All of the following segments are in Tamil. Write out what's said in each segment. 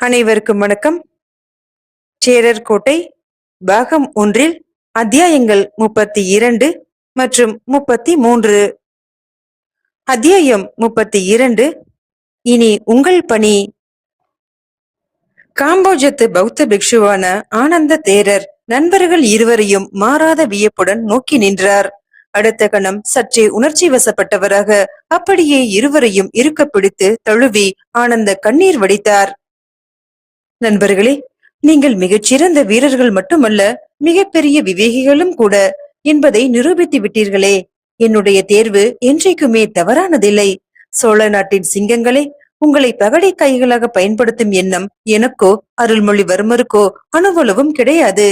அனைவருக்கும் வணக்கம். சேரர் கோட்டை பாகம் ஒன்றில் அத்தியாயங்கள் முப்பத்தி இரண்டு மற்றும் முப்பத்தி மூன்று. அத்தியாயம் முப்பத்தி இரண்டு இனி உங்கள் பணி. காம்போஜத்து பௌத்த பிக்ஷுவான ஆனந்த தேரர் நண்பர்கள் இருவரையும் மாறாத வியப்புடன் நோக்கி நின்றார். அடுத்த கணம் சற்றே உணர்ச்சி வசப்பட்டவராக அப்படியே இருவரையும் இருக்க பிடித்து தழுவி ஆனந்த கண்ணீர் வடித்தார். நண்பர்களே நீங்கள் மிகச்சிறந்த வீரர்கள் மட்டுமல்ல மிகப்பெரிய விவேகிகளும் கூட என்பதை நிரூபித்து விட்டீர்களே. என்னுடைய தேர்வு என்றைக்குமே தவறானதில்லை. சோழ நாட்டின் சிங்கங்களே உங்களை பகடை கைகளாக பயன்படுத்தும் எண்ணம் எனக்கோ அருள்மொழிவர்மருக்கோ அணுவளவும் கிடையாது.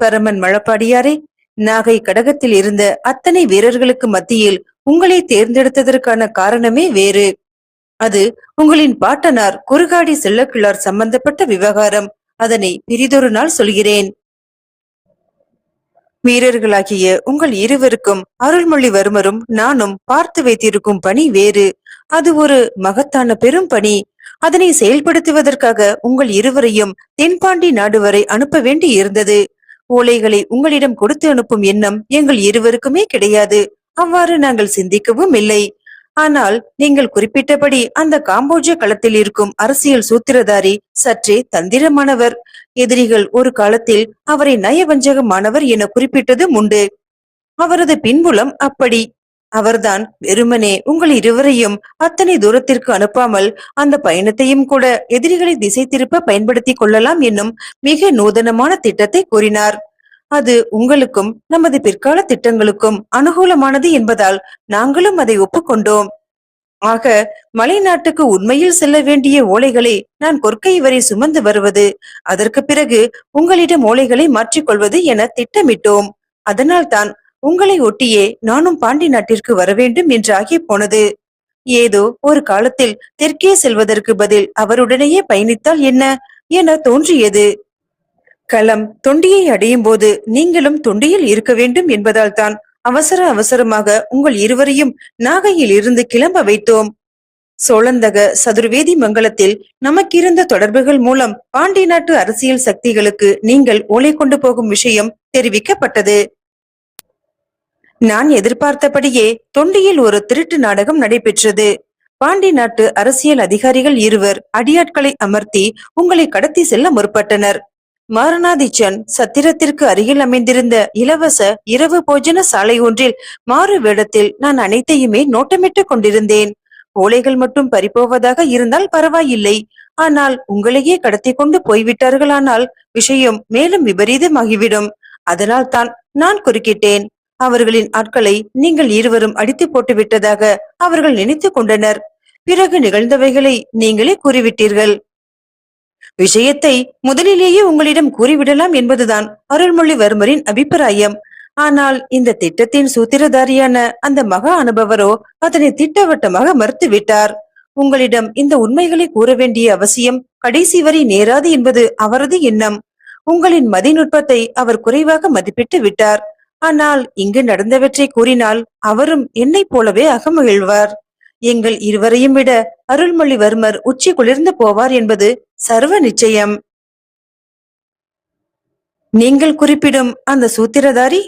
பரமன் மழப்பாடியாரே நாகை கடகத்தில் இருந்த அத்தனை வீரர்களுக்கு மத்தியில் உங்களை தேர்ந்தெடுத்ததற்கான காரணமே வேறு. அது உங்களின் பாட்டனார் குறுகாடி செல்லக்கிழார் சம்பந்தப்பட்ட விவகாரம். அதனை பிரிதொரு நாள் சொல்கிறேன். வீரர்களாகிய உங்கள் இருவருக்கும் அருள்மொழிவர்மரும் நானும் பார்த்து வைத்திருக்கும் பணி வேறு. அது ஒரு மகத்தான பெரும் பணி. அதனை செயல்படுத்துவதற்காக உங்கள் இருவரையும் தென்பாண்டி நாடு வரை அனுப்ப வேண்டி இருந்தது. ஓலைகளை உங்களிடம் கொடுத்து அனுப்பும் எண்ணம் எங்கள் இருவருக்குமே கிடையாது. அவ்வாறு நாங்கள் சிந்திக்கவும் இல்லை. ஆனால் நீங்கள் குறிப்பிட்டபடி அந்த காம்போஜ களத்தில் இருக்கும் அரசியல் சூத்திரதாரி சற்றே தந்திரமானவர். எதிரிகள் ஒரு காலத்தில் அவரை நயவஞ்சகமானவர் என குறிப்பிட்டதும் உண்டு. அவரது பின்புலம் அப்படி. அவர்தான் வெறுமனே உங்கள் இருவரையும் அத்தனை தூரத்திற்கு அனுப்பாமல் அந்த பயணத்தையும் கூட எதிரிகளை திசை திருப்ப பயன்படுத்திக் கொள்ளலாம் என்னும் மிக நூதனமான திட்டத்தை கூறினார். அது உங்களுக்கும் நமது பிற்கால திட்டங்களுக்கும் அனுகூலமானது என்பதால் நாங்களும் அதை ஒப்புக்கொண்டோம். ஆக மலை நாட்டுக்கு உண்மையில் செல்ல வேண்டிய ஓலைகளை நான் கொற்கை வரை சுமந்து வருவது அதற்கு பிறகு உங்களிடம் ஓலைகளை மாற்றிக்கொள்வது என திட்டமிட்டோம். அதனால்தான் உங்களை ஒட்டியே நானும் பாண்டி நாட்டிற்கு வர வேண்டும் என்றாகி போனது. ஏதோ ஒரு காலத்தில் தெற்கே செல்வதற்கு பதில் அவருடனேயே பயணித்தால் என்ன? என தோன்றியது. களம் தொண்டியை அடையும் போது நீங்களும் தொண்டியில் இருக்க வேண்டும் என்பதால் தான் அவசர அவசரமாக உங்கள் இருவரையும் நாகையில் இருந்து கிளம்ப வைத்தோம். சோழந்தக சதுர்வேதி மங்கலத்தில் நமக்கிருந்த தொடர்புகள் மூலம் பாண்டி நாட்டு அரசியல் சக்திகளுக்கு நீங்கள் ஓலை கொண்டு போகும் விஷயம் தெரிவிக்கப்பட்டது. நான் எதிர்பார்த்தபடியே தொண்டியில் ஒரு திருட்டு நாடகம் நடைபெற்றது. பாண்டி நாட்டு அரசியல் அதிகாரிகள் இருவர் அடியாட்களை அமர்த்தி உங்களை கடத்தி செல்ல முற்பட்டனர். மாரநாதிச்சன் சத்திரத்திற்கு அருகில் அமைந்திருந்த இலவச இரவு போஜன சாலை ஒன்றில் மாறு வேடத்தில் நான் அனைத்தையுமே நோட்டமிட்டுக் கொண்டிருந்தேன். ஓலைகள் மட்டும் பறிப்போவதாக இருந்தால் பரவாயில்லை. ஆனால் உங்களையே கடத்தி கொண்டு போய்விட்டார்களானால் விஷயம் மேலும் விபரீதமாகிவிடும். அதனால் தான் நான் குறுக்கிட்டேன். அவர்களின் ஆட்களை நீங்கள் இருவரும் அடித்து போட்டு விட்டதாக அவர்கள் நினைத்துக் கொண்டனர். பிறகு நிகழ்ந்தவைகளை நீங்களே கூறிவிட்டீர்கள். விஷயத்தை முதலிலேயே உங்களிடம் கூறிவிடலாம் என்பதுதான் அருள்மொழிவர்மரின் அபிப்பிராயம். ஆனால் இந்த திட்டத்தின் சூத்திரதாரியான அந்த மகா அனுபவரோ அதனை திட்டவட்டமாக மறுத்துவிட்டார். உங்களிடம் இந்த உண்மைகளை கூற வேண்டிய அவசியம் கடைசி வரை நேராது என்பது அவரது எண்ணம். உங்களின் மதிநுட்பத்தை அவர் குறைவாக மதிப்பிட்டு விட்டார். ஆனால் இங்கு நடந்தவற்றை கூறினால் அவரும் என்னைப் போலவே அகமகிழ்வார். எங்கள் இருவரையும் விட அருள்மொழிவர்மர் உச்சி குளிர்ந்து போவார் என்பது சர்வ நிச்சயம். நீங்கள் குறிப்பிடும் அந்த சூத்திரதாரி?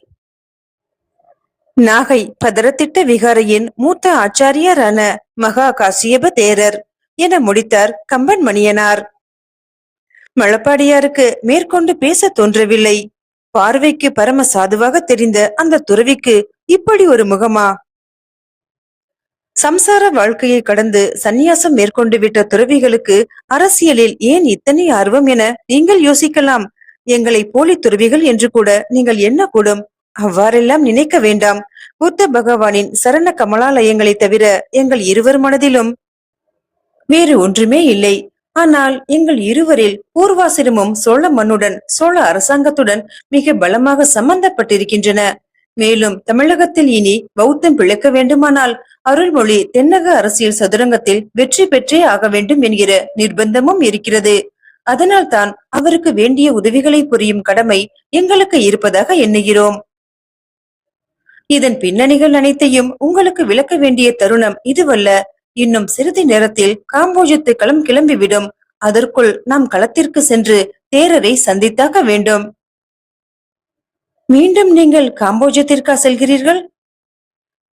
நாகை பதரத்திட்ட விகாரையின் மூத்த ஆச்சாரியாரான மகா காசியப தேரர் என முடித்தார் கம்பன் மணியனார். மழப்பாடியாருக்கு மேற்கொண்டு பேச தோன்றவில்லை. பார்வைக்கு பரம சாதுவாக தெரிந்த அந்த துறவிக்கு இப்படி ஒரு முகமா? சம்சார வாழ்க்கையை கடந்து சந்நியாசம் மேற்கொண்டு விட்ட துறவிகளுக்கு அரசியலில் ஏன் இத்தனை ஆர்வம் என நீங்கள் யோசிக்கலாம். எங்களை போலி துறவிகள் என்று கூட நீங்கள் எண்ணக்கூடும் அவ்வாறெல்லாம் நினைக்க வேண்டாம். புத்த பகவானின் சரண கமலாலயங்களை தவிர எங்கள் இருவர் மனதிலும் வேறு ஒன்றுமே இல்லை. ஆனால் எங்கள் இருவரில் பூர்வாசிரமும் சோழ மண்ணுடன் சோழ அரசாங்கத்துடன் மிக பலமாக சம்பந்தப்பட்டிருக்கின்றன. மேலும் தமிழகத்தில் இனி பௌத்தம் பிழைக்க வேண்டுமானால் அருள்மொழி தென்னக அரசியல் சதுரங்கத்தில் வெற்றி பெற்றே ஆக வேண்டும் என்கிற நிர்பந்தமும் இருக்கிறது. அதனால் தான் அவருக்கு வேண்டிய உதவிகளை புரியும் கடமை எங்களுக்கு இருப்பதாக எண்ணுகிறோம். இதன் பின்னணிகள் அனைத்தையும் உங்களுக்கு விளக்க வேண்டிய தருணம் இதுவல்ல. இன்னும் சிறிது நேரத்தில் காம்போஜத்து களம் கிளம்பிவிடும். அதற்குள் நாம் களத்திற்கு சென்று தேரரை சந்தித்தாக வேண்டும். மீண்டும் நீங்கள் காம்போஜத்திற்கா செல்கிறீர்கள்?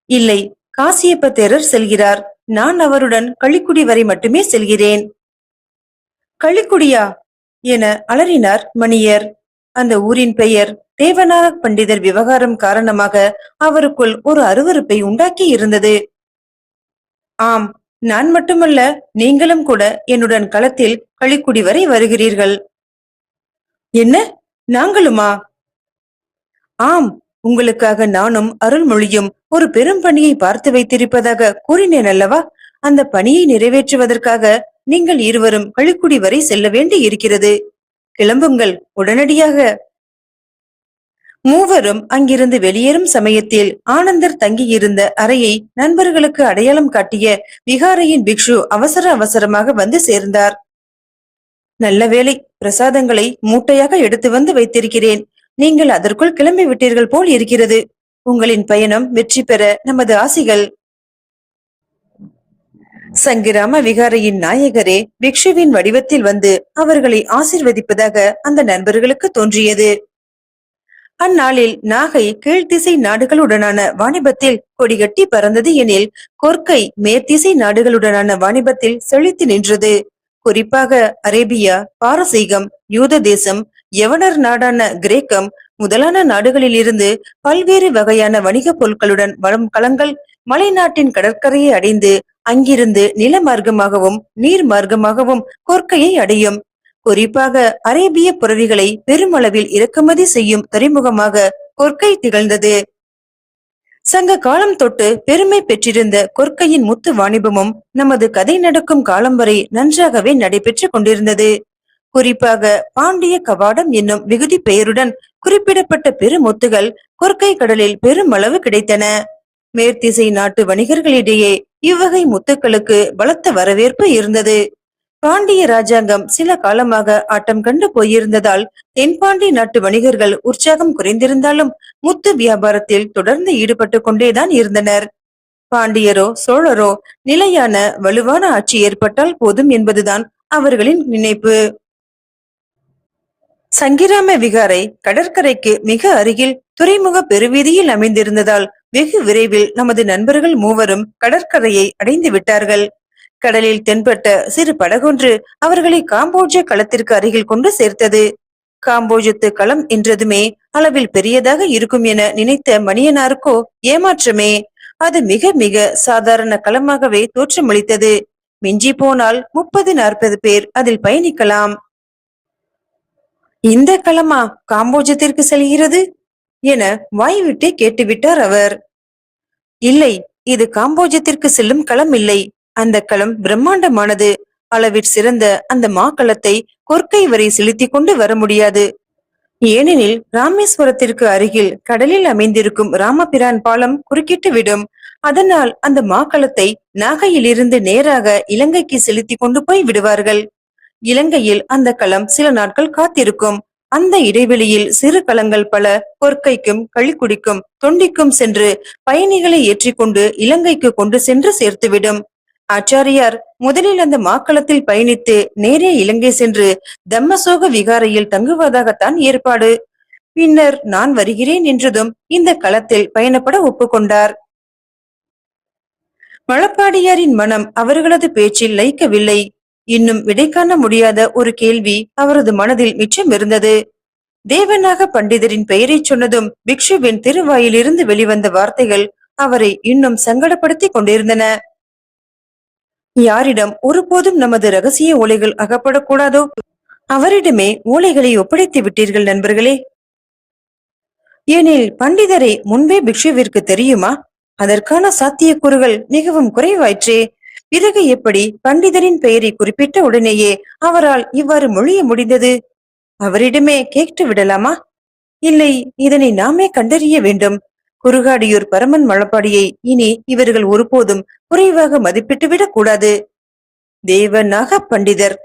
இல்லை காசியப்ப தேரர் செல்கிறார். நான் அவருடன் களிக்குடி வரை மட்டுமே செல்கிறேன். களிக்குடியா என அலறினார் மணியர். அந்த ஊரின் பெயர் தேவநாக பண்டிதர் விவகாரம் காரணமாக அவருக்குள் ஒரு அருவருப்பை உண்டாக்கி இருந்தது. ஆம் நான் மட்டுமல்ல நீங்களும் கூட என்னுடன் களத்தில் களிக்குடி வரை வருகிறீர்கள். என்ன? நாங்களுமா? ஆம் உங்களுக்காக நானும் அருள்மொழியும் ஒரு பெரும் பணியை பார்த்து வைத்திருப்பதாக கூறினேன் அல்லவா? அந்த பணியை நிறைவேற்றுவதற்காக நீங்கள் இருவரும் கழுக்குடி வரை செல்ல வேண்டி இருக்கிறது. கிளம்புங்கள் உடனடியாக. மூவரும் அங்கிருந்து வெளியேறும் சமயத்தில் ஆனந்தர் தங்கியிருந்த அறையை நண்பர்களுக்கு அடையாளம் காட்டிய விகாரையின் பிக்ஷு அவசர அவசரமாக வந்து சேர்ந்தார். நல்ல வேளை பிரசாதங்களை மூட்டையாக எடுத்து வந்து வைத்திருக்கிறேன். நீங்கள் அதற்குள் கிளம்பி விட்டீர்கள் போல் இருக்கிறது. உங்களின் பயணம் வெற்றி பெற நமது ஆசிகள். சங்கிராம விகாரையின் நாயகரே பிக்ஷுவின் வடிவத்தில் வந்து அவர்களை ஆசிர்வதிப்பதாக அந்த நண்பர்களுக்கு தோன்றியது. அந்நாளில் நாகை கீழ்த்திசை நாடுகளுடனான வாணிபத்தில் கொடிகட்டி பறந்தது எனில் கொர்க்கை மேற்திசை நாடுகளுடனான வாணிபத்தில் செழித்து நின்றது. குறிப்பாக அரேபியா பாரசீகம் யூத தேசம் யவனர் நாடான கிரேக்கம் முதலான நாடுகளில் இருந்து பல்வேறு வகையான வணிகப் பொருட்களுடன் வரும் களங்கள் மலைநாட்டின் கடற்கரையை அடைந்து அங்கிருந்து நில மார்க்கமாகவும் நீர் மார்க்கமாகவும் கொர்க்கையை அடையும். குறிப்பாக அரேபிய புறவிகளை பெருமளவில் இறக்குமதி செய்யும் துறைமுகமாக கொர்க்கை திகழ்ந்தது. சங்க காலம் தொட்டு பெருமை பெற்றிருந்த கொர்க்கையின் முத்து வாணிபமும் நமது கதை நடக்கும் காலம் வரை நன்றாகவே நடைபெற்று கொண்டிருந்தது. குறிப்பாக பாண்டிய கவாடம் என்னும் விகுதி பெயருடன் குறிப்பிடப்பட்ட பெருமொத்துகள் கொர்க்கை கடலில் பெருமளவு கிடைத்தன. மேற்திசை நாட்டு வணிகர்களிடையே இவ்வகை முத்துக்களுக்கு பலத்த வரவேற்பு இருந்தது. பாண்டிய ராஜாங்கம் சில காலமாக ஆட்டம் கண்டு போயிருந்ததால் தென்பாண்டி நாட்டு வணிகர்கள் உற்சாகம் குறைந்திருந்தாலும் முத்து வியாபாரத்தில் தொடர்ந்து ஈடுபட்டு கொண்டேதான் இருந்தனர். பாண்டியரோ சோழரோ நிலையான வலுவான ஆட்சி ஏற்பட்டால் போதும் என்பதுதான் அவர்களின் நினைப்பு. சங்கிராம விகாரை கடற்கரைக்கு மிக அருகில் துறைமுக பெருவீதியில் அமைந்திருந்ததால் வெகு விரைவில் நமது நண்பர்கள் மூவரும் கடற்கரையை அடைந்து விட்டார்கள். கடலில் தென்பட்ட சிறு படகொன்று அவர்களை காம்போஜ களத்திற்கு அருகில் கொண்டு சேர்த்தது. காம்போஜத்து களம் என்றதுமே அளவில் பெரியதாக இருக்கும் என நினைத்த மணியனாருக்கோ ஏமாற்றமே. அது மிக மிக சாதாரண களமாகவே தோற்றமளித்தது. மிஞ்சி போனால் முப்பது நாற்பது பேர் அதில் பயணிக்கலாம். இந்த களமா காம்போஜத்திற்கு செல்கிறது? என வாய்விட்டே கேட்டுவிட்டார் அவர். இல்லை இது காம்போஜத்திற்கு செல்லும் களம் இல்லை. அந்த களம் பிரம்மாண்டமானது. அளவிற் சிறந்த அந்த மாக்களத்தை கொற்கை வரை செலுத்திக் கொண்டு வர முடியாது. ஏனெனில் ராமேஸ்வரத்திற்கு அருகில் கடலில் அமைந்திருக்கும் ராமபிரான் பாலம் குறுக்கிட்டு விடும் அதனால் அந்த மாக்களத்தை நாகையிலிருந்து நேராக இலங்கைக்கு செலுத்தி கொண்டு போய் விடுவார்கள். இலங்கையில் அந்த களம் சில நாட்கள் காத்திருக்கும். அந்த இடைவெளியில் சிறு களங்கள் பல பொற்கைக்கும் களிக்குடிக்கும் தொண்டிக்கும் சென்று பயணிகளை ஏற்றிக்கொண்டு இலங்கைக்கு கொண்டு சென்று சேர்த்துவிடும். ஆச்சாரியார் முதலில் அந்த மாக்களத்தில் பயணித்து நேரே இலங்கை சென்று தம்மசோக விகாரையில் தங்குவதாகத்தான் ஏற்பாடு. பின்னர் நான் வருகிறேன் என்றதும் இந்த களத்தில் பயணப்பட ஒப்புக்கொண்டார். மழப்பாடியாரின் மனம் அவர்களது பேச்சில் லயிக்கவில்லை இன்னும் விடை காண முடியாத ஒரு கேள்வி அவரது மனதில் மிச்சம் இருந்தது. தேவநாக பண்டிதரின் பெயரை சொன்னதும் பிக்ஷுவின் திருவாயிலிருந்து வெளிவந்த வார்த்தைகள் அவரை இன்னும் சங்கடப்படுத்தி கொண்டிருந்தன. யாரிடம் ஒருபோதும் நமது ரகசிய ஓலைகள் அகப்படக்கூடாதோ? அவரிடமே ஓலைகளை ஒப்படைத்து விட்டீர்கள் நண்பர்களே. ஏனில் பண்டிதரை முன்பே பிக்ஷுவிற்கு தெரியுமா? அதற்கான சாத்தியக்கூறுகள் மிகவும் குறைவாயிற்றே. பிறகு எப்படி பண்டிதரின் பெயரை குறிப்பிட்ட உடனேயே அவரால் இவ்வாறு மொழிய முடிந்தது? அவரிடமே கேட்டு விடலாமா? இல்லை இதனை நாமே கண்டறிய வேண்டும். குறுகாடியூர் பரமன் மழப்பாடியை இனி இவர்கள் ஒருபோதும் குறைவாக மதிப்பிட்டு விடக் கூடாது தேவநாக பண்டிதர்.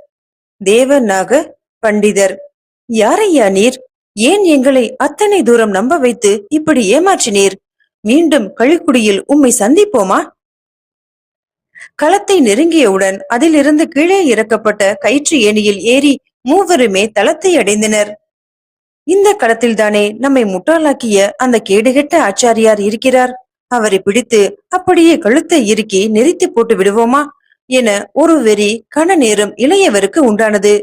தேவநாக பண்டிதர். யாரையா நீர்? ஏன் எங்களை அத்தனை தூரம் நம்ப வைத்து இப்படி ஏமாற்றினீர்? மீண்டும் கழிக்குடியில் உம்மை சந்திப்போமா? களத்தை நெருங்கியவுடன் அதிலிருந்து கீழே இறக்கப்பட்ட கயிற்று ஏணியில் ஏறி மூவருமே தளத்தை அடைந்தனர். இந்த களத்தில்தானே நம்மை முட்டாளாக்கிய அந்த கேடுகெட்ட ஆச்சாரியார் இருக்கிறார். அவரை பிடித்து அப்படியே கழுத்தை இறுக்கி நெரித்து போட்டு விடுவோமா? என ஒரு வெறி கன நேரம் இளையவருக்கு உண்டானது.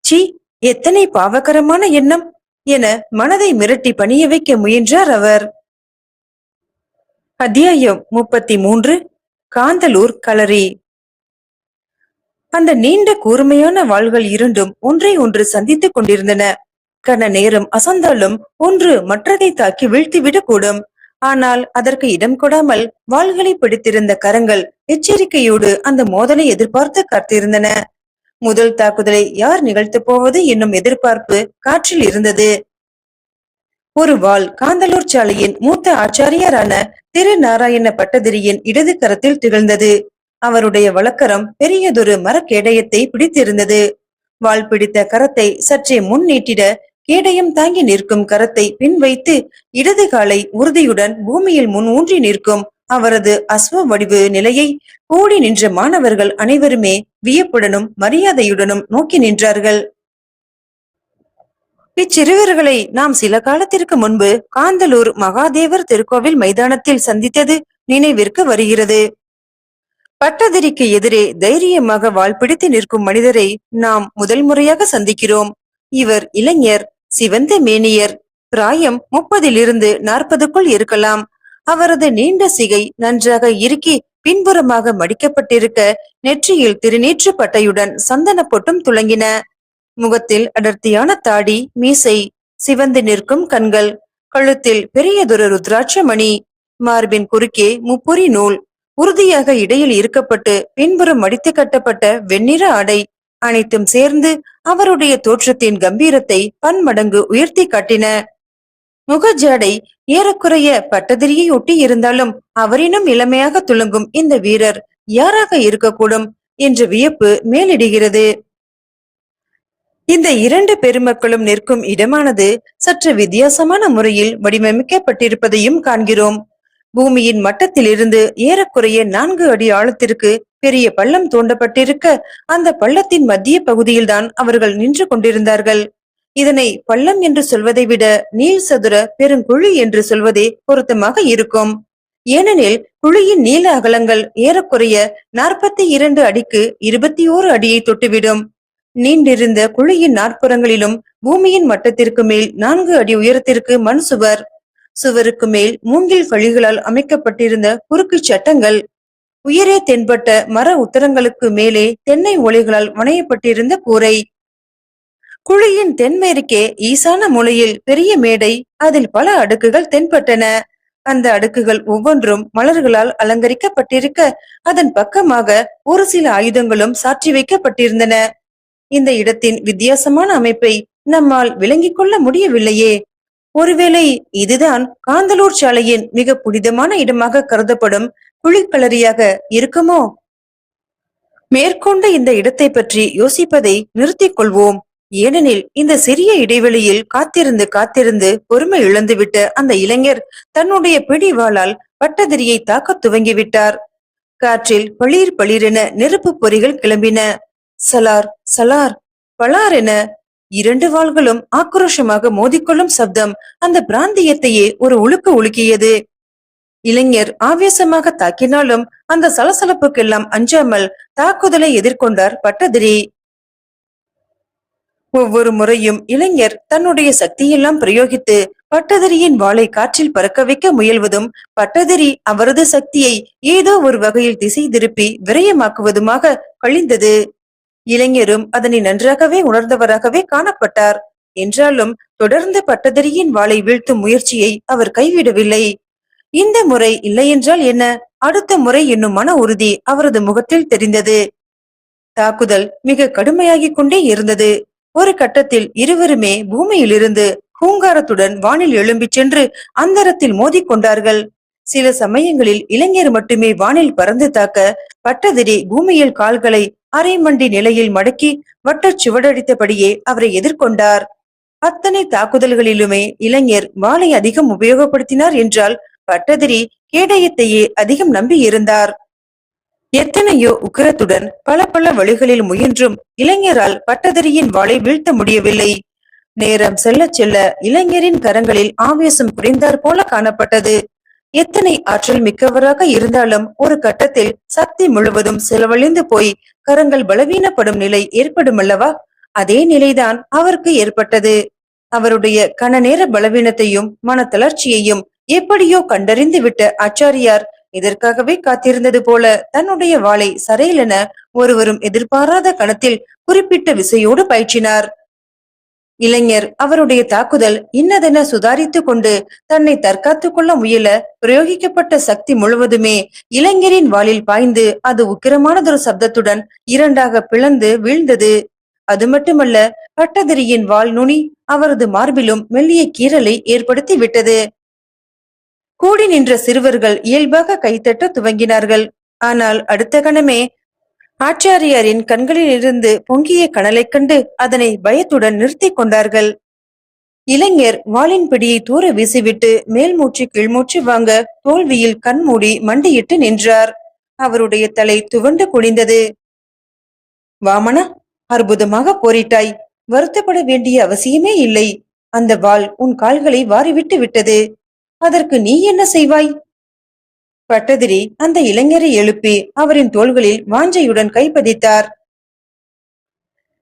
சி எத்தனை பாவகரமான எண்ணம்! என மனதை மிரட்டி பணிய வைக்க முயன்றார் அவர். அத்தியாயம் முப்பத்தி மூன்று. காந்தலூர் களரி. அந்த நீண்ட கூர்மையான வாள்கள் இரண்டும் ஒன்றை ஒன்று சந்தித்துக் கொண்டிருந்தன. கன நேரம் அசந்தாலும் ஒன்று மற்றதை தாக்கி வீழ்த்திவிடக்கூடும். ஆனால் அதற்கு இடம் கொடாமல் வாள்களை பிடித்திருந்த கரங்கள் எச்சரிக்கையோடு அந்த மோதலை எதிர்பார்த்து காத்திருந்தன. முதல் தாக்குதலை யார் நிகழ்த்தப் போவது என்னும் எதிர்பார்ப்பு காற்றில் இருந்தது. ஒரு வாள் காந்தலூர் சாலையின் மூத்த ஆச்சாரியாரான திரு. நாராயண பட்டதிரியின் இடது கரத்தில் திகழ்ந்தது. அவருடைய வழக்கரம் பெரியதொரு மரக்கேடயத்தை பிடித்திருந்தது. வாள் பிடித்த கரத்தை சற்றே முன் நீட்டிட கேடயம் தாங்கி நிற்கும் கரத்தை பின் வைத்து இடது காலை உறுதியுடன் பூமியில் முன் ஊன்றி நிற்கும் அவரது அஸ்வ வடிவு நிலையை கூடி நின்ற மாணவர்கள் அனைவருமே வியப்புடனும் மரியாதையுடனும் நோக்கி நின்றார்கள். இச்சிறுவர்களை நாம் சில காலத்திற்கு முன்பு காந்தலூர் மகாதேவர் திருக்கோவில் மைதானத்தில் சந்தித்தது நினைவிற்கு வருகிறது. பட்டதிரிக்கு எதிரே தைரியமாக வாழ்பிடித்து நிற்கும் மனிதரை நாம் முதல் முறையாக சந்திக்கிறோம். இவர் இளைஞர் சிவந்த மேனியர். பிராயம் முப்பதிலிருந்து நாற்பதுக்குள் இருக்கலாம். அவரது நீண்ட சிகை நன்றாக இறுக்கி பின்புறமாக மடிக்கப்பட்டிருக்க நெற்றியில் திருநீற்று பட்டையுடன் சந்தன பொட்டும் துளங்கின. முகத்தில் அடர்த்தியான தாடி மீசை சிவந்து நிற்கும் கண்கள் கழுத்தில் பெரியதொரு ருத்ராட்ச மணி மார்பின் குறுக்கே முப்புரி நூல் உறுதியாக இடையில் இருக்கப்பட்டு பின்புறம் மடித்து கட்டப்பட்ட வெண்ணிற ஆடை அனைத்தும் சேர்ந்து அவருடைய தோற்றத்தின் கம்பீரத்தை பன்மடங்கு உயர்த்தி காட்டின. முகஜாடை ஏறக்குறைய பட்டதிரியை ஒட்டி இருந்தாலும் அவரினும் இளமையாக துளங்கும் இந்த வீரர் யாராக இருக்கக்கூடும்? என்ற வியப்பு மேலிடுகிறது. இந்த இரண்டு பெருமக்களும் நிற்கும் இடமானது சற்று வித்தியாசமான முறையில் வடிவமைக்கப்பட்டிருப்பதையும் காண்கிறோம். பூமியின் மட்டத்திலிருந்து ஏறக்குறைய நான்கு அடி ஆழத்திற்கு பெரிய பள்ளம் தோண்டப்பட்டிருக்க அந்த பள்ளத்தின் மத்திய பகுதியில்தான் அவர்கள் நின்று கொண்டிருந்தார்கள். இதனை பள்ளம் என்று சொல்வதை விட நீள் சதுர பெருங்குழி என்று சொல்வதே பொருத்தமாக இருக்கும். ஏனெனில் குழியின் நீள அகலங்கள் ஏறக்குறைய நாற்பத்தி இரண்டு அடிக்கு இருபத்தி ஓரு அடியை தொட்டுவிடும். நீண்டிருந்த குழியின் நாற்புறங்களிலும் பூமியின் மட்டத்திற்கு மேல் நான்கு அடி உயரத்திற்கு மண் சுவர் சுவருக்கு மேல் மூங்கில் கழிகளால் அமைக்கப்பட்டிருந்த குறுக்கு சட்டங்கள் உயரே தென்பட்ட மர உத்தரங்களுக்கு மேலே தென்னை ஒளிகளால் வணையப்பட்டிருந்த கூரை. குழியின் தென்மேற்கே ஈசான மூலையில் பெரிய மேடை அதில் பல அடுக்குகள் தென்பட்டன. அந்த அடுக்குகள் ஒவ்வொன்றும் மலர்களால் அலங்கரிக்கப்பட்டிருக்க அதன் பக்கமாக ஒரு சில ஆயுதங்களும் சாற்றி வைக்கப்பட்டிருந்தன. இந்த இடத்தின் வித்தியாசமான அமைப்பை நம்மால் விளங்கிக் கொள்ள முடியவில்லையே. ஒருவேளை இதுதான் காந்தலூர் சாலையின் மிக புனிதமான இடமாக கருதப்படும் குழிக்களரியாக இருக்குமோ? மேற்கொண்ட இந்த இடத்தை பற்றி யோசிப்பதை நிறுத்திக் கொள்வோம். ஏனெனில் இந்த சிறிய இடைவெளியில் காத்திருந்து காத்திருந்து பொறுமை இழந்துவிட்ட அந்த இளைஞர் தன்னுடைய பிடிவாளால் பட்டதிரியை தாக்கத் துவங்கிவிட்டார். காற்றில் பளிர் பளிரென நெருப்பு பொறிகள் கிளம்பின. சலார் சலார். பலார் என இரண்டு வாள்களும் ஆக்ரோஷமாக மோதிக்கொள்ளும் சப்தம் அந்த பிராந்தியத்தையே ஒரு உழுக்கு உலுக்கியது. இளைஞர் ஆவேசமாக தாக்கினாலும் அந்த சலசலப்புக்கெல்லாம் அஞ்சாமல் தாக்குதலை எதிர்கொண்டார் பட்டதிரி. ஒவ்வொரு முறையும் இளைஞர் தன்னுடைய சக்தியெல்லாம் பிரயோகித்து பட்டதிரியின் வாளை காற்றில் பறக்க வைக்க முயல்வதும் பட்டதிரி அவரது சக்தியை ஏதோ ஒரு வகையில் திசை திருப்பி விரயமாக்குவதுமாக கழிந்தது. இளைஞரும் அதனை நன்றாகவே உணர்ந்தவராகவே காணப்பட்டார். என்றாலும் தொடர்ந்து பட்டதிரியின் வாளை வீழ்த்தும் முயற்சியை அவர் கைவிடவில்லை. இந்த முறை இல்லையென்றால் என்ன? அடுத்த முறை என்னும் மன உறுதி அவரது முகத்தில் தெரிந்தது. தாக்குதல் மிக கடுமையாகிக் கொண்டே இருந்தது. ஒரு கட்டத்தில் இருவருமே பூமியிலிருந்து பூங்காரத்துடன் வானில் எழும்பிச் சென்று அந்தரத்தில் மோதிக்கொண்டார்கள் சில சமயங்களில் இளைஞர் மட்டுமே வானில் பறந்து தாக்க பட்டதிரி பூமியில் கால்களை அரைமண்டி நிலையில் மடக்கி வட்டச் சுவடடித்தபடியே அவரை எதிர்கொண்டார். அத்தனை தாக்குதல்களிலுமே இளைஞர் வாளை அதிகம் உபயோகப்படுத்தினார் என்றால் பட்டதிரி கேடயத்தையே அதிகம் நம்பி இருந்தார் எத்தனையோ உக்கிரத்துடன் பல பல வழிகளில் முயன்றும் இளைஞரால் பட்டதிரியின் வாளை வீழ்த்த முடியவில்லை. நேரம் செல்லச் செல்ல இளைஞரின் கரங்களில் ஆவேசம் குறைந்தாற் போல காணப்பட்டது. எத்தனை ஆற்றல் மிக்கவராக இருந்தாலும் ஒரு கட்டத்தில் சக்தி முழுவதும் செலவழிந்து போய் கரங்கள் பலவீனப்படும் நிலை ஏற்படும் அல்லவா அதே நிலைதான் அவருக்கு ஏற்பட்டது. அவருடைய கணநேர பலவீனத்தையும் மன தளர்ச்சியையும் எப்படியோ கண்டறிந்து விட்ட ஆச்சாரியார் இதற்காகவே காத்திருந்தது போல தன்னுடைய வாளை சரையிலென ஒருவரும் எதிர்பாராத கணத்தில் குறிப்பிட்ட விசையோடு பயிற்றினார். இளைஞர் அவருடைய தாக்குதல் இன்னதென சுதாரித்துக் கொண்டு தன்னை தற்காத்துக் கொள்ள முயல பிரயோகிக்கப்பட்ட சக்தி முழுவதுமே இளைஞரின் வாளில் பாய்ந்து அது உக்கிரமானதொரு சப்தத்துடன் இரண்டாக பிளந்து வீழ்ந்தது. அது மட்டுமல்ல பட்டதிரியின் வாள் நுனி அவரது மார்பிலும் மெல்லிய கீறலை ஏற்படுத்தி விட்டது. கூடி நின்ற சிறுவர்கள் இயல்பாக கைத்தட்ட துவங்கினார்கள். ஆனால் அடுத்த கணமே ஆச்சாரியாரின் கண்களிலிருந்து பொங்கிய கனலைக் கண்டு அதனை பயத்துடன் நிறுத்திக் கொண்டார்கள். இளைஞர் வாளின் பிடியை தூர வீசிவிட்டு மேல் மூச்சு கீழ்மூச்சு வாங்க தோல்வியில் கண்மூடி மண்டியிட்டு நின்றார். அவருடைய தலை துவண்டு குனிந்தது. வாமனா அற்புதமாக போரிட்டாய். வருத்தப்பட வேண்டிய அவசியமே இல்லை. அந்த வாள் உன் கால்களை வாரிவிட்டு விட்டது. அதற்கு நீ என்ன செய்வாய்? பட்டதிரி அந்த இளைஞரை எழுப்பி அவரின் தோள்களில் வாஞ்சையுடன் கைப்பதித்தார்.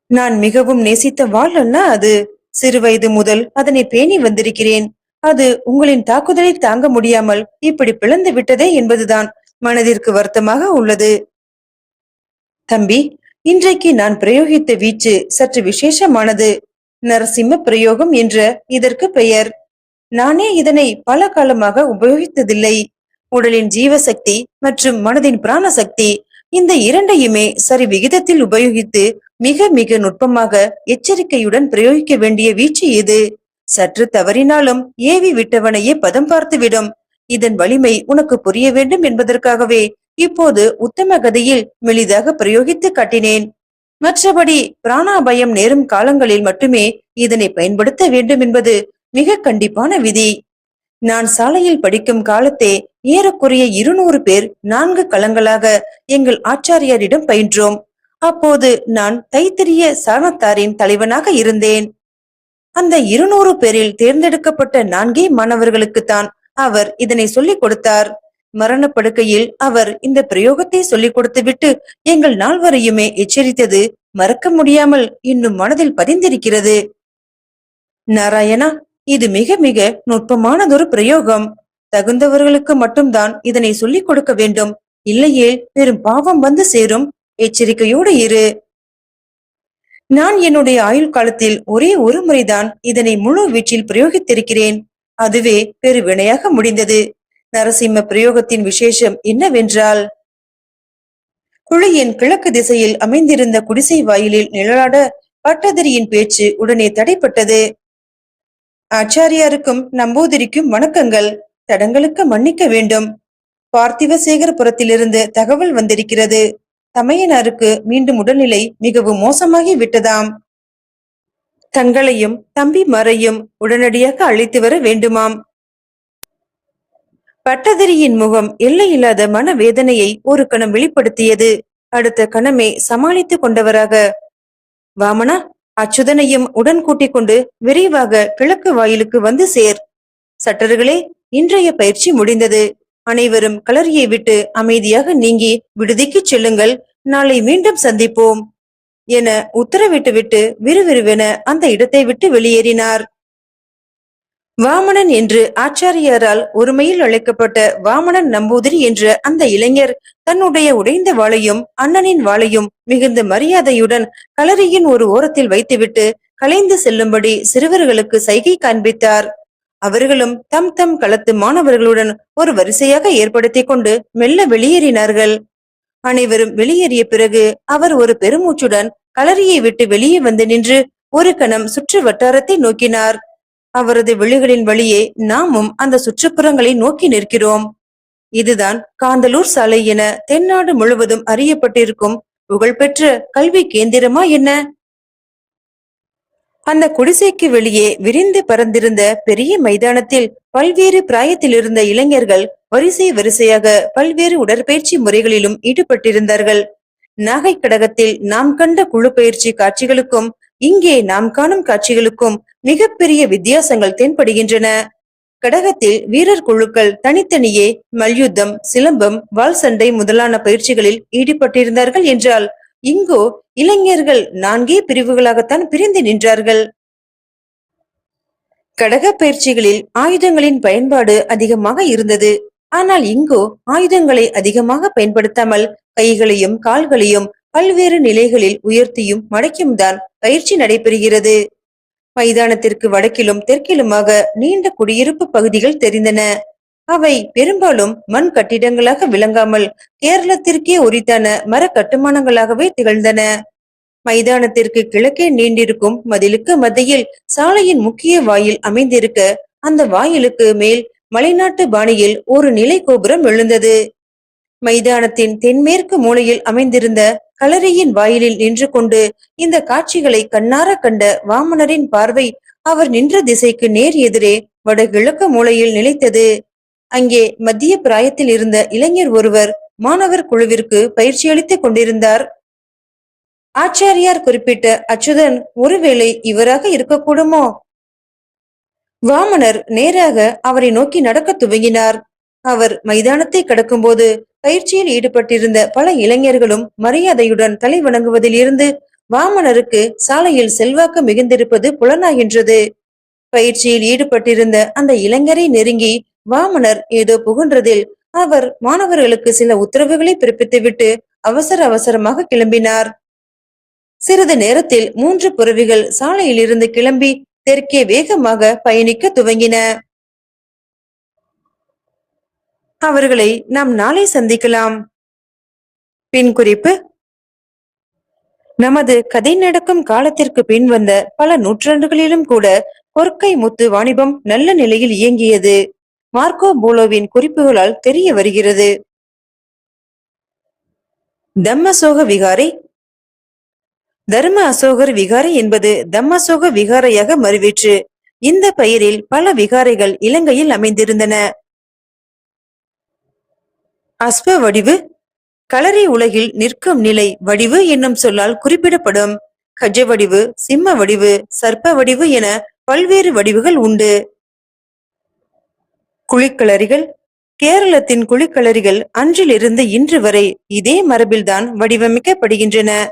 நான் மிகவும் நேசித்த வாழ் அண்ணா அது. சிறுவயது முதல் அதனை பேணி வந்திருக்கிறேன். அது உங்களின் தாக்குதலை தாங்க முடியாமல் இப்படி பிளந்து விட்டதே என்பதுதான் மனதிற்கு வருத்தமாக உள்ளது. தம்பி இன்றைக்கு நான் பிரயோகித்த வீச்சு சற்று விசேஷமானது. நரசிம்ம பிரயோகம் என்ற இதற்கு பெயர். நானே இதனை பல காலமாக உபயோகித்ததில்லை. உடலின் ஜீவசக்தி மற்றும் மனதின் பிராணசக்தி இந்த இரண்டையுமே சரி விகிதத்தில் உபயோகித்து மிக மிக நுட்பமாக எச்சரிக்கையுடன் பிரயோகிக்க வேண்டிய வீச்சு இது சற்று தவறினாலும் ஏவி விட்டவனையே பதம் பார்த்துவிடும். இதன் வலிமை உனக்கு புரிய வேண்டும் என்பதற்காகவே இப்போது உத்தம கதையில் மெலிதாக பிரயோகித்து காட்டினேன். மற்றபடி பிராணாபயம் நேரும் காலங்களில் மட்டுமே இதனை பயன்படுத்த வேண்டும் என்பது மிக கண்டிப்பான விதி. நான் சாலையில் படிக்கும் காலத்தே ஏறக்குறைய இருநூறு பேர் நான்கு களங்களாக எங்கள் ஆச்சாரியாரிடம் பயின்றோம். அப்போது நான் தைத்திரிய சாணத்தாரின் தலைவனாக இருந்தேன். அந்த இருநூறு பேரில் தேர்ந்தெடுக்கப்பட்ட நான்கே மாணவர்களுக்குத்தான் அவர் இதனை சொல்லிக் கொடுத்தார். மரணப்படுக்கையில் அவர் இந்த பிரயோகத்தை சொல்லிக் கொடுத்துவிட்டு எங்கள் நால்வரையுமே எச்சரித்தது மறக்க முடியாமல் இன்னும் மனதில் பதிந்திருக்கிறது. நாராயணா இது மிக மிக நுட்பமானதொரு பிரயோகம். தகுந்தவர்களுக்கு மட்டும்தான் இதனை சொல்லிக் கொடுக்க வேண்டும். இல்லையே பெரும் பாவம் வந்து சேரும். எச்சரிக்கையோடு இரு. நான் என்னுடைய ஆயுள் காலத்தில் ஒரே ஒரு முறைதான் இதனை முழு வீச்சில் பிரயோகித்திருக்கிறேன். அதுவே பெரு வினையாக முடிந்தது. நரசிம்ம பிரயோகத்தின் விசேஷம் என்னவென்றால் குழியின் கிழக்கு திசையில் அமைந்திருந்த குடிசை வாயிலில் நிழலாட பட்டதிரியின் பேச்சு உடனே தடைப்பட்டது. ஆச்சாரியாருக்கும் நம்பூதிரிக்கும் வணக்கங்கள். தடங்களுக்கு மன்னிக்க வேண்டும். பார்த்திவசேகரபுரத்திலிருந்து தகவல் வந்திருக்கிறது. தமையனாருக்கு மீண்டும் உடல்நிலை மிகவும் மோசமாகி விட்டதாம். தங்களையும் தம்பி மறையும் உடனடியாக அழைத்து வர வேண்டுமாம். பட்டதிரியின் முகம் எல்லையில்லாத மன வேதனையை ஒரு கணம் வெளிப்படுத்தியது. அடுத்த கணமே சமாளித்துக் கொண்டவராக வாமனா அச்சுதனையும் உடன் கூட்டிக் கொண்டு விரைவாக கிழக்கு வாயிலுக்கு வந்து சேர். சட்டர்களே இன்றைய பயிற்சி முடிந்தது. அனைவரும் கலரியை விட்டு அமைதியாக நீங்கி விடுதிக்கு செல்லுங்கள். நாளை மீண்டும் சந்திப்போம். என உத்தரவிட்டுவிட்டு விறுவிறுவென அந்த இடத்தை விட்டு வெளியேறினார். வாமணன் என்று ஆச்சாரியாரால் ஒருமையில் அழைக்கப்பட்ட வாமணன் நம்பூதிரி என்ற அந்த இளைஞர் தன்னுடைய உடைந்த வாளையும் அண்ணனின் வாளையும் மிகுந்த மரியாதையுடன் களரியின் ஒரு ஓரத்தில் வைத்துவிட்டு கலைந்து செல்லும்படி சிறுவர்களுக்கு சைகை காண்பித்தார். அவர்களும் தம் தம் களத்து மாணவர்களுடன் ஒரு வரிசையாக ஏற்படுத்திக் கொண்டு மெல்ல வெளியேறினார்கள். அனைவரும் வெளியேறிய பிறகு அவர் ஒரு பெருமூச்சுடன் களரியை விட்டு வெளியே வந்து நின்று ஒரு கணம் சுற்று வட்டாரத்தை நோக்கினார். அவரது விழிகளின் வழியே நாமும் அந்த சுற்றுப்புறங்களை நோக்கி நிற்கிறோம். இதுதான் காந்தலூர் சாலை என தென்னாடு முழுவதும் அறியப்பட்டிருக்கும் புகழ்பெற்ற கல்வி கேந்திரமா என்ன? அந்த குடிசைக்கு வெளியே விரிந்து பறந்திருந்த பெரிய மைதானத்தில் பல்வேறு பிராயத்தில் இருந்த இளைஞர்கள் வரிசை வரிசையாக பல்வேறு உடற்பயிற்சி முறைகளிலும் ஈடுபட்டிருந்தார்கள். நாகை கடகத்தில் நாம் கண்ட குழு பயிற்சி காட்சிகளுக்கும் இங்கே நாம் காணும் காட்சிகளுக்கும் மிகப்பெரிய வித்தியாசங்கள் தென்படுகின்றன. கடகத்தில் வீரர் குழுக்கள் தனித்தனியே மல்யுத்தம் சிலம்பம் வாள் சண்டை முதலான பயிற்சிகளில் ஈடுபட்டிருந்தார்கள் என்றால் இங்கோ இளைஞர்கள் நான்கே பிரிவுகளாகத்தான் பிரிந்து நின்றார்கள். கடக பயிற்சிகளில் ஆயுதங்களின் பயன்பாடு அதிகமாக இருந்தது. ஆனால் இங்கோ ஆயுதங்களை அதிகமாக பயன்படுத்தாமல் கைகளையும் கால்களையும் பல்வேறு நிலைகளில் உயர்த்தியும் மடக்கியும் தான் பயிற்சி நடைபெறுகிறது. மைதானத்திற்கு வடக்கிலும் தெற்கிலுமாக நீண்ட குடியிருப்பு பகுதிகள் தெரிந்தன. அவை பெரும்பாலும் மண் கட்டிடங்களாக விளங்காமல் கேரளத்திற்கே உரித்தான மர கட்டுமானங்களாகவே திகழ்ந்தன. மைதானத்திற்கு கிழக்கே நீண்டிருக்கும் மதிலுக்கு மத்தியில் சாலையின் முக்கிய வாயில் அமைந்திருக்க அந்த வாயிலுக்கு மேல் மலைநாட்டு பாணியில் ஒரு நிலை கோபுரம் எழுந்தது. மைதானத்தின் தென்மேற்கு மூலையில் அமைந்திருந்த கலரியின் வாயிலில் நின்று கொண்டு இந்த காட்சிகளை கண்ணார கண்ட வாமனரின் பார்வை அவர் நின்ற திசைக்கு நேர் எதிரே வடகிழக்கு மூலையில் நிலைத்தது. அங்கே மத்திய பிராயத்தில் இருந்த இளைஞர் ஒருவர் மாணவர் குழுவிற்கு பயிற்சி அளித்துக் கொண்டிருந்தார். ஆச்சாரியார் குறிப்பிட்ட அச்சுதன் ஒருவேளை இவராக இருக்கக்கூடுமோ? வாமனர் நேராக அவரை நோக்கி நடக்க துவங்கினார். அவர் மைதானத்தை கடக்கும்போது பயிற்சியில் ஈடுபட்டிருந்த பல இளைஞர்களும் மரியாதையுடன் தலை வணங்குவதில் இருந்து வாமனருக்கு சாலையில் செல்வாக்கு மிகுந்திருப்பது புலனாகின்றது. பயிற்சியில் ஈடுபட்டிருந்த அந்த இளைஞரை நெருங்கி வாமனர் ஏதோ புகுன்றதில் அவர் மாணவர்களுக்கு சில உத்தரவுகளை பிறப்பித்துவிட்டு அவசர அவசரமாக கிளம்பினார். சிறிது நேரத்தில் மூன்று புறவிகள் சாலையிலிருந்து கிளம்பி தெற்கே வேகமாக பயணிக்க துவங்கின. அவர்களை நாம் நாளை சந்திக்கலாம். பின் குறிப்பு. நமது கதை நடக்கும் காலத்திற்கு பின் வந்த பல நூற்றாண்டுகளிலும் கூட கொற்கை முத்து வாணிபம் நல்ல நிலையில் இயங்கியது. மார்க்கோ போலோவின் குறிப்புகளால் தெரிய வருகிறது. தம்மசோக விகாரை. தர்ம அசோகர் விகாரை என்பது தம்மசோக விகாரையாக மறுவிற்று. இந்த பெயரில் பல விகாரைகள் இலங்கையில் அமைந்திருந்தன. அஸ்ப வடிவு. களரி உலகில் நிற்கும் நிலை வடிவு என்னும் சொல்லால் குறிப்பிடப்படும். கஜ வடிவு சிம்ம வடிவு சர்ப்ப வடிவு என பல்வேறு வடிவுகள் உண்டு. குழிக்களரிகள் கேரளத்தின் குழிக்களரிகள் அன்றிலிருந்து இன்று வரை இதே மரபில்தான் வடிவமைக்கப்படுகின்றன.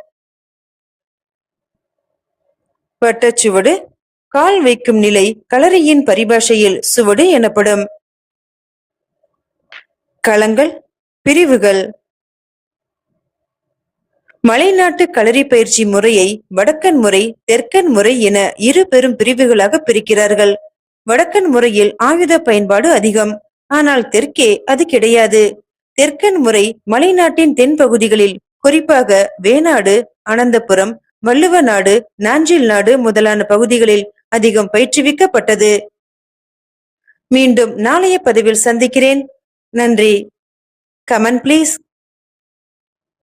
வட்டச்சுவடு கால் வைக்கும் நிலை களரியின் பரிபாஷையில் சுவடு எனப்படும். களங்கள். பிரிவுகள். மலைநாட்டு களரி பயிற்சி முறையை வடக்கன் முறை தெற்கன் முறை என இரு பெரும் பிரிவுகளாக பிரிக்கிறார்கள். வடக்கன் முறையில் ஆயுத பயன்பாடு அதிகம் ஆனால் தெற்கே அது கிடையாது. தெற்கன் முறை மலைநாட்டின் தென்பகுதிகளில் குறிப்பாக வேணாடு அனந்தபுரம் வள்ளுவ நாடு நாஞ்சில் நாடு முதலான பகுதிகளில் அதிகம் பயிற்றுவிக்கப்பட்டது. மீண்டும் நாளைய பதிவில் சந்திக்கிறேன். நன்றி. Come and please